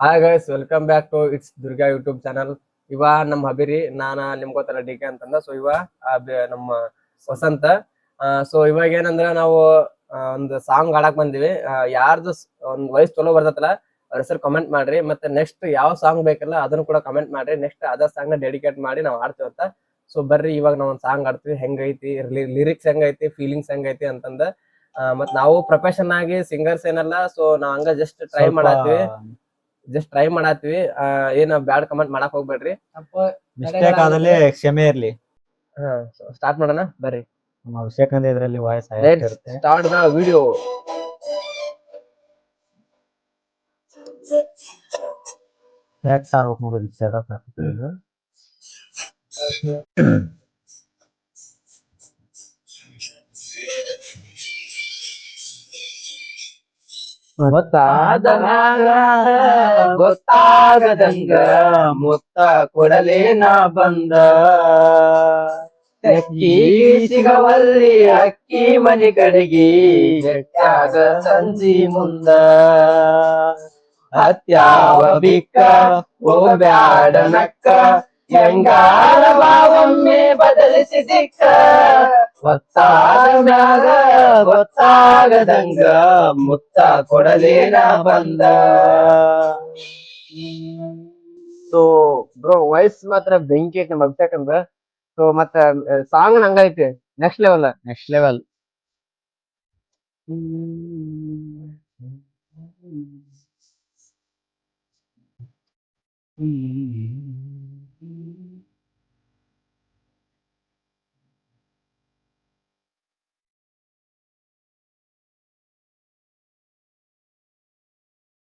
Hi guys welcome back to it's Durga YouTube channel ಇವಾ ನಮ್ಮ ಹಬಿರಿ ನಾನ ನಿಮ್ ಗೊತ್ತಲ್ಲ ಡಿ ಕೆ ಅಂತಂದ. ಸೊ ಇವ ನಮ್ಮ ವಸಂತ. ಸೊ ಇವಾಗ ಏನಂದ್ರ ನಾವು ಒಂದು ಸಾಂಗ್ ಹಾಡಕ್ ಬಂದಿವಿ. ಯಾರ್ದು ಒಂದ್ ವಯಸ್ ಚಲೋ ಬರ್ತೈತಲ್ಲ ಅವ್ರ ಹೆಸರು ಕಮೆಂಟ್ ಮಾಡ್ರಿ. ಮತ್ತೆ ನೆಕ್ಸ್ಟ್ ಯಾವ ಸಾಂಗ್ ಬೇಕಲ್ಲ ಅದನ್ನು ಕೂಡ ಕಮೆಂಟ್ ಮಾಡ್ರಿ. ನೆಕ್ಸ್ಟ್ ಅದ ಸಾಂಗ್ನ ಡೆಡಿಕೇಟ್ ಮಾಡಿ ನಾವು ಹಾಡ್ತೀವಿ ಅಂತ. ಸೊ ಬರ್ರಿ ಇವಾಗ ನಾವ್ ಒಂದ್ ಸಾಂಗ್ ಆಡ್ತೀವಿ ಹೆಂಗೈತಿ ಲಿರಿಕ್ಸ್ ಹೆಂಗೈತಿ ಫೀಲಿಂಗ್ಸ್ ಹೆಂಗೈತಿ ಅಂತಂದ. ಮತ್ ನಾವು ಪ್ರೊಫೆಷನ್ ಆಗಿ ಸಿಂಗರ್ಸ್ ಏನಲ್ಲ ಸೊ ನಾವ್ ಹಂಗ ಜಸ್ಟ್ ಟ್ರೈ ಮಾಡತ್ತೀವಿ. ಜಸ್ಟ್ ಟ್ರೈ ಮಾಡತ್ತೀವಿ. ಏನ ಬ್ಯಾಡ್ ಕಮೆಂಟ್ ಮಾಡಕ್ ಹೋಗ್ಬೇಡ್ರಿ. ಮಿಸ್ಟೇಕ್ ಆದಲ್ಲಿ ಕ್ಷಮೆ ಇರ್ಲಿ. ಸ್ಟಾರ್ಟ್ ಮಾಡೋಣ? ಬರ್ರಿ. ನಮ್ಮ ಅಭಿಷೇಕ್ ಅಂದ್ರೆ ಇದರಲ್ಲಿ ವಾಯ್ಸ್ ಇರುತ್ತೆ. ಸ್ಟಾರ್ಟ್ ದ ವಿಡಿಯೋ ಯಾಕೆ ಸಾರ್ ಹೋಗ್ಬೋದು ಸೆಟಪ್ ಗೊತ್ತಾದ ಗೊತ್ತಾಗದಂಗ ಮುತ್ತ ಕೊಡಲೇ ನಾ ಬಂದ ಅಕ್ಕಿ ಸಿಗವಲ್ಲಿ ಅಕ್ಕಿ ಮನೆ ಕಡೆಗೆ ಜಟ್ಟಾಗ ಸಂಜಿ ಮುಂದ. ಅತ್ಯಾವ ಬಿಕ್ಕ ಓ ಬ್ಯಾಡ ನಕ್ಕ. ಹೆಂಗಾರ ಒಮ್ಮೆ ಬದಲಿಸಿ ದಿಕ್ಕ. ಗೊತ್ತಾದ ಮ್ಯಾಗ ಗೊತ್ತಾಗದಂಗ ಮುತ್ತ ಕೊಡಲೇನ ಬಂದ. ಸೊ ಬ್ರೋ ವಾಯ್ಸ್ ಮಾತ್ರ ಬೆಂಕಿ ಐತೆ ಮಗ್ತಕ್ಕಂದ್ರ ಸೊ ಮತ್ತ ಸಾಂಗ್ ಹಂಗೈತಿ ನೆಕ್ಸ್ಟ್ ಲೆವೆಲ್ ನೆಕ್ಸ್ಟ್ ಲೆವೆಲ್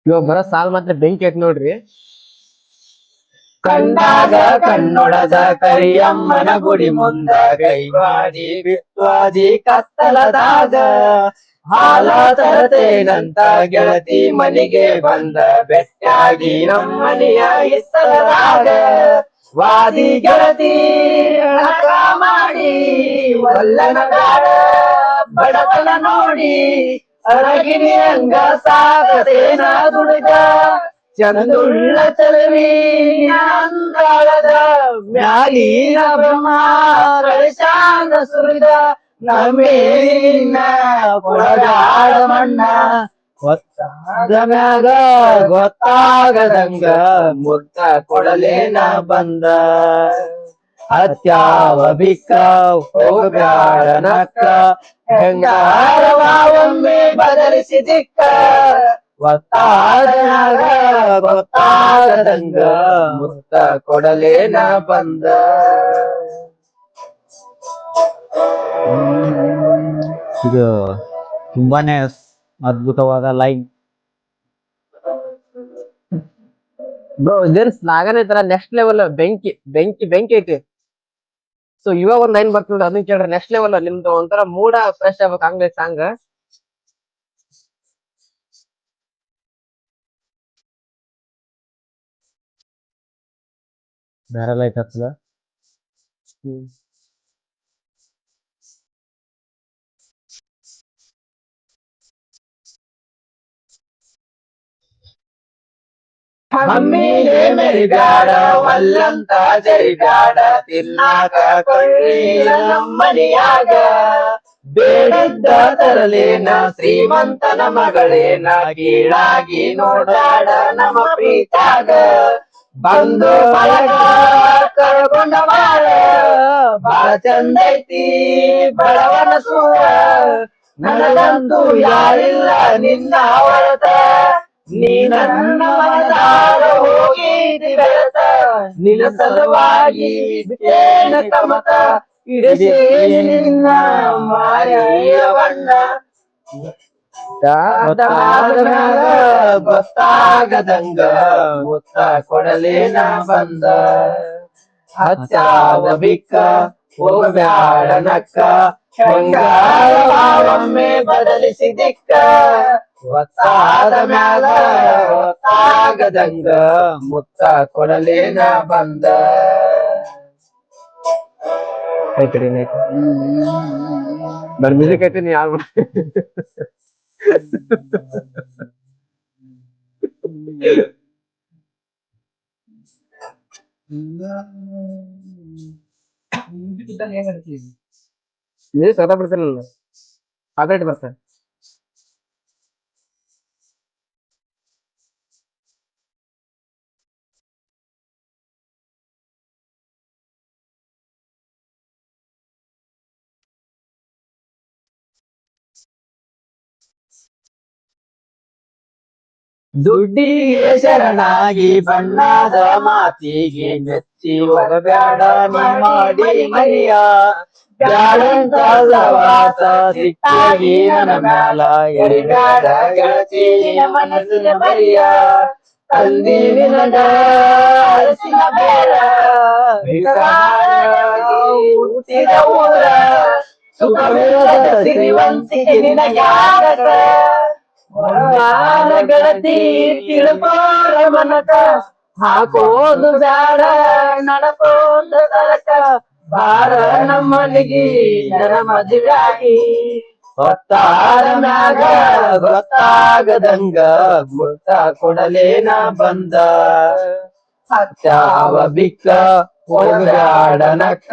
ಇವಾಗ ಬರೋ ಸಾಲ್ ಮಾತ್ರ ಬೆಂಕಿ ಐತ್ ನೋಡ್ರಿ. ಕಂಡಾಗ ಕಣ್ಣೊಡದ ಕರಿಯಮ್ಮನ ಗುಡಿ ಮುಂದ ಕೈವಾಡಿ ಬಿತ್ವಾದಿ ಕತ್ತಲದಾಗ. ಹಾಲ ತರತೇನಂತ ಗೆಳತಿ ಮನೆಗೆ ಬಂದ ಬೆಟ್ಟಾಗಿ ನಮ್ಮನೆಯ ಇಸ್ತಲದಾಗ ವಾದಿ ಗೆಳತಿ ಮಾಡಿ, ಒಲ್ಲನ ಬಡತನ ನೋಡಿ. ಅರಗಿನಿ ಅಂಗ ಸಾಗತೇನ ದುಡಿದ. ಚಂದುಳ್ಳ ಚಲವಿ ಅಂದಾಳದ ಮ್ಯಾಲಿನ ಬ್ರಹ್ಮ ಕಳಶಾಂಗ ಸುರಿದ. ನಮೇಲಿನ ಕೊಡಗಾಡ ಮಣ್ಣ. ಗೊತ್ತಾದ ಮ್ಯಾಗ ಗೊತ್ತಾಗದಂಗ ಮುತ್ತ ಕೊಡಲೇನ ಬಂದ. ಅತ್ಯಾವ ಬಿಕ್ಕ ಹೋಗ್ಬ್ಯಾಡ ನಕ್ಕ ಹೆಂಗಾರವ ಒಮ್ಮೆ ಬದಲಿಸಿ ದಿಕ್ಕ ಗೊತ್ತಾಗದಂಗ ಮುತ್ತ ಕೊಡಲೇನ ಬಂದ. ಇದು ತುಂಬಾನೇ ಅದ್ಭುತವಾದ ಲೈನ್. ಬ್ರೋ ಇದೇನ್ ಸ್ಲಾಗನ್ ಐತಲ್ಲ ನೆಕ್ಸ್ಟ್ ಲೆವೆಲ್ ಬೆಂಕಿ ಬೆಂಕಿ ಬೆಂಕಿ ಐತಿ. ಸೊ ಇವಾಗ ಒಂದ್ ಲೈನ್ ಬರ್ತದ ಅದನ್ನ ಕೇಳ್ರಿ. ನೆಕ್ಸ್ಟ್ ಲೆವೆಲ್ ನಿಮ್ದು ಒಂಥರ ಮೂಡ ಫ್ರೆಶ್ ಆಗ್ಬೇಕು ಹಂಗ ಸಾಂಗ್ ಬೇರೆ ಲೈಟ್ ಹತ್ತದ ಮಮ್ಮಿಗೆ ಮೆರಿಬ್ಯಾಡ ವಲ್ಲಂತ ಗಾಡ ತಿನ್ನಾಕ ಕೊಳ್ಳಿ ನಮ್ಮನಿಯಾಗ. ಬೇಡಿದ್ದ ತರಲೇನ, ಶ್ರೀಮಂತನ ಮಗಳೇನ, ಕೀಳಾಗಿ ನೋಡಾಡ ನಮ್ಮ ಪ್ರೀತಾಗ. ಬಂದು ಬಳಗ ಕರ್ಕೊಂಡ ಚಂದೈತಿ ಬಡವನ ಸೂರ ನನಗಂತೂ ಯಾರಿಲ್ಲ, ನಿನ್ನ ಹೊರತ ನೀ ನನ್ನ ಮನದಾರ ಹೋಗಿದಿ ಕಮತ. ಇಡಿಸಿ ನಿನ್ನ ಗೊತ್ತಾಗದಂಗ ಮುತ್ತ ಕೊಡಲೇನ ಬಂದ. ಹಚ್ಚಾದ ಬಿಕ್ಕ, ಹೋಗಬ್ಯಾಡ ನಕ್ಕ. ಹೆಂಗಾರ ಒಮ್ಮೆ ಬದಲಿಸಿ ದಿಕ್ಕ. ಗೊತ್ತಾದ ಮ್ಯಾಗ ಗೊತ್ತಾಗದಂಗ ಮುತ್ತ ಕೊಡಲೇನ ಬಂದ. ಐತಿ ಬರ್ ಮ್ಯೂಸಿಕ್ ಐತಿ ನೀ ಯಾರು ನೀ ಸದಾ ಬಿಡ್ತಿರಲ್ಲ ಆಕಡೆ ಬರ್ತದೆ ದುಡ್ಡಿಗೆ ಶರಣಾಗಿ ಬಣ್ಣದ ಮಾತಿಗೆ ಮೆಚ್ಚಿ ಒಳಬೇಡ ಮಾಡಿ ಮಾಡಿ ಮರಿಯ ಬ್ಯಾಡಂತ ಸವಾಸ ಸಿಕ್ಕಾಗಿ ನನ್ನ ಮ್ಯಾಲ ಎರಿಬ್ಯಾಡ ಗೆಳತಿ ನಿನ್ನ ಮನಸ್ಸಿನ ಮರಿಯ ತಂದಿ ನಿನಗ ಅರಸಿನ ಬೇಡ ಭಿಕಾರಿಯಾಗಿ ಹುಟ್ಟಿದ ಊರ ಸುಖವಿರದ ಸಿರಿವಂತಿಕೆ ನಿನಗ್ಯಾಕ ಹೊರಗಾಲ ಗೆಳತಿ ತಿಳ್ಕೋರ ಮನಕ ಹಾಕೋದು ಬ್ಯಾಡ ನಡಕೋದು ತಲಕ ಬಾರ ನಮ್ಮನಿಗೆ ನರ ಮದುವಾಗಿ ಹೊತ್ತಾರ ಮ್ಯಾಗ ಗೊತ್ತಾಗದಂಗ ಗುರ್ತ ಕೊಡಲೇನ ಬಂದ. ಹತ್ತಾವ ಬಿಕ್ಕ ಹೋಗಾಡನಕ್ಕ ನಕ್ಕ.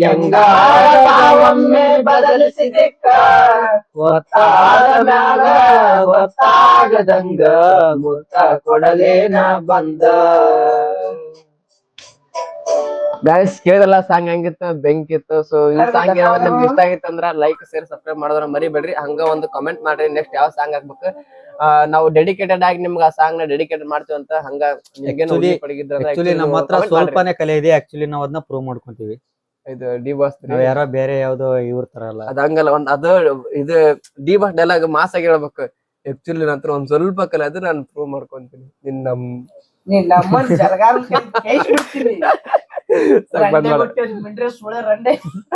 ಹೆಂಗಾವೊಮ್ಮೆ ಬದಲಿಸಿದಿಕ್ಕ ಗೊತ್ತಾದ ಮ್ಯಾಗ ಗೊತ್ತಾಗದಂಗ ಮುತ್ತ ಕೊಡಲೇನ ಬಂದ. ಗೈಸ್ ಕೇಳಿದ್ರಲ್ಲ ಸಾಂಗ್ ಹೆಂಗಿತ್ತು? ಬೆಂಕಿ ಇತ್ತು ಸೊ ಈ ಸಾಂಗ್ ಏನಾದ್ರು ನಿಮ್ಗೆ ಇಷ್ಟ ಆಗಿತ್ತು ಅಂದ್ರ ಲೈಕ್ ಶೇರ್ ಸಬ್ಸ್ಕ್ರೈಬ್ ಮಾಡೋದ್ರ ಮರಿಬೇಡ್ರಿ. ಹಂಗ ಒಂದು ಕಮೆಂಟ್ ಮಾಡ್ರಿ ನೆಕ್ಸ್ಟ್ ಯಾವ ಸಾಂಗ್ ಹಾಕ್ಬೇಕು. ನಾವು ಡೆಡಿಕೇಟೆಡ್ ಆಗಿ ನಿಮ್ಗೆ ಆ ಸಾಂಗ್ನ ಡೆಡಿಕೇಟ್ ಮಾಡ್ತೀವಿ ಅಂತ ಹಂಗ ಆಕ್ಚುಲಿ ನಮ್ಮ ಹತ್ರ ಸ್ವಲ್ಪನೇ ಕಲೆ ಇದೆ. ಆಕ್ಚುಲಿ ನಾವ್ ಅದನ್ನ ಪ್ರೂವ್ ಮಾಡ್ಕೊಂತೀವಿ. ಇದು ಡಿ ಬಾಸ್ ಯಾರೋ ಬೇರೆ ಯಾವ್ದೋ ಇವ್ರ ತರ ಅಲ್ಲ. ಅದಂಗಲ್ಲ ಒಂದ್ ಅದು ಇದು ಡಿ ಬಾಸ್ ಡೈಲಾಗ್ ಮಾಸ್ ಆಗಿ ಹೇಳ್ಬೇಕು. ಆಕ್ಚುಲಿ ನಂತರ ಒಂದ್ ಸ್ವಲ್ಪ ಕಲೆ ಅದು ನಾನು ಪ್ರೂವ್ ಮಾಡ್ಕೊಂತೀನಿ. ನಿನ್ ನಮ್ ನೀನ್